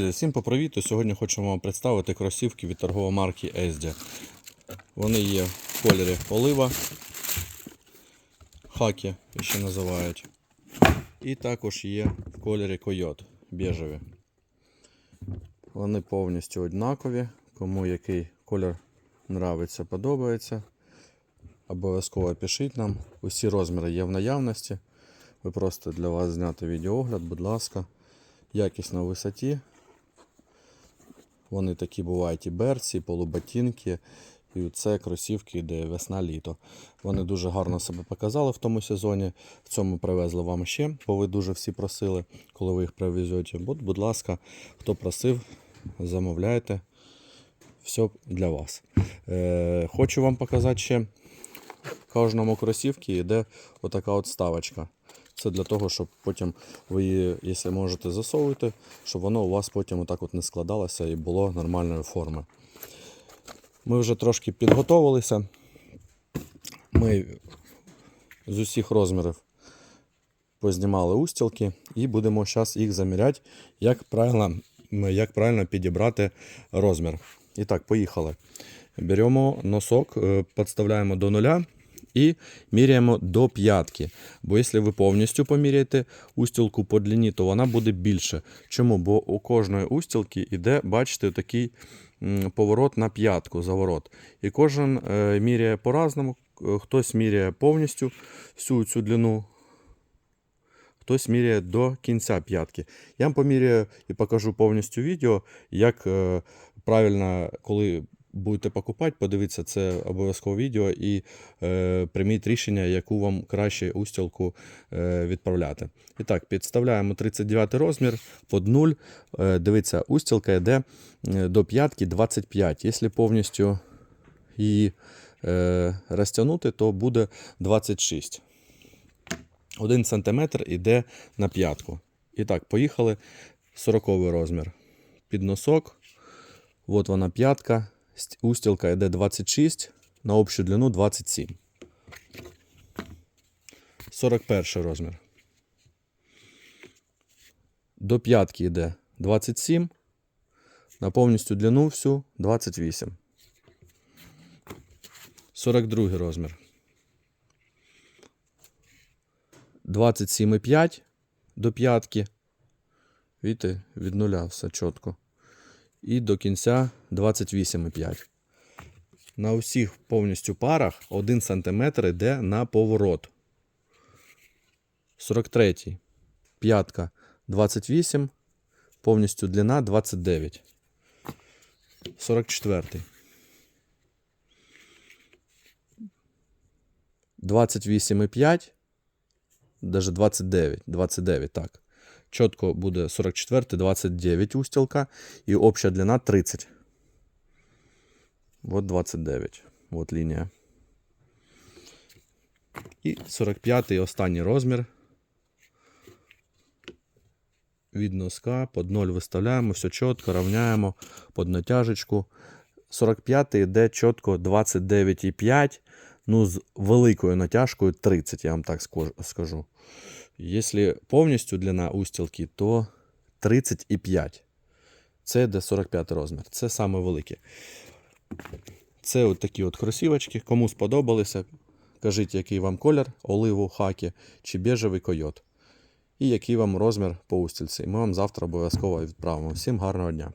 Всім попривіт! Сьогодні хочемо вам представити кросівки від торгової марки Ezdia. Вони є в кольорі олива, хакі ще називають. І також є в кольорі койот біжеві. Вони повністю однакові. Кому який колір нравиться, подобається. Обов'язково пишіть нам. Усі розміри є в наявності. Ви просто для вас зняти відеоогляд, будь ласка. Якість на висоті. Вони такі бувають і берці, і полуботинки. І це кросівки, де весна-літо. Вони дуже гарно себе показали в тому сезоні. В цьому привезли вам ще, бо ви дуже всі просили, коли ви їх привезете. Будь, будь ласка, хто просив, замовляйте. Все для вас. Е, хочу вам показати ще кожному кросівці йде отака от ставочка. Це для того, щоб потім ви її, якщо можете, засовувати, щоб воно у вас потім отак от не складалося і було нормальної форми. Ми вже трошки підготовилися. Ми з усіх розмірів познімали устілки і будемо зараз їх заміряти, як правильно, як правильно підібрати розмір. І так, поїхали. Беремо носок, е, підставляємо до нуля і міряємо до п'ятки. Бо якщо ви повністю поміряєте устілку по длині, то вона буде більше. Чому? Бо у кожної устілки йде, бачите, такий поворот на п'ятку, заворот. І кожен е, міряє по-разному. Хтось міряє повністю всю цю длину, хтось міряє до кінця п'ятки. Я вам поміряю і покажу повністю відео, як е, правильно, коли будете покупати, подивіться це обов'язково відео і е, прийміть рішення, яку вам краще устілку е, відправляти. І так, підставляємо 39 розмір под 0. Е, дивіться, устілка йде до п'ятки 25. Якщо повністю її е, розтягнути, то буде 26. 1 см йде на п'ятку. І так, поїхали. 40 розмір. Під носок. От вона п'ятка. Ст- Устілка йде 26, на общу длину 27. 41 розмір. До п'ятки йде 27. На повністю длину всю 28. 42 розмір. 27,5 до п'ятки. Видите, від нуля все чітко. І до кінця 28,5. На усіх повністю парах 1 см йде на поворот. 43. П'ятка 28. Повністю длина 29. 44. 28,5. Даже 29. 29, так. Чітко буде 44, 29 устілка і обща длина 30. Вот 29. Вот лінія. І 45 останній розмір. Від носка під 0 виставляємо, все чітко, рівняємо під натяжечку. 45 йде чітко 29,5. Ну, з великою натяжкою 30, я вам так скажу. Якщо повністю длина устілки, то 35. Це йде 45 розмір. Це саме велике. Це от такі от кросівочки. Кому сподобалися, кажіть, який вам колір, оливу, хакі чи бежевий койот. І який вам розмір по устільці. Ми вам завтра обов'язково відправимо. Всім гарного дня!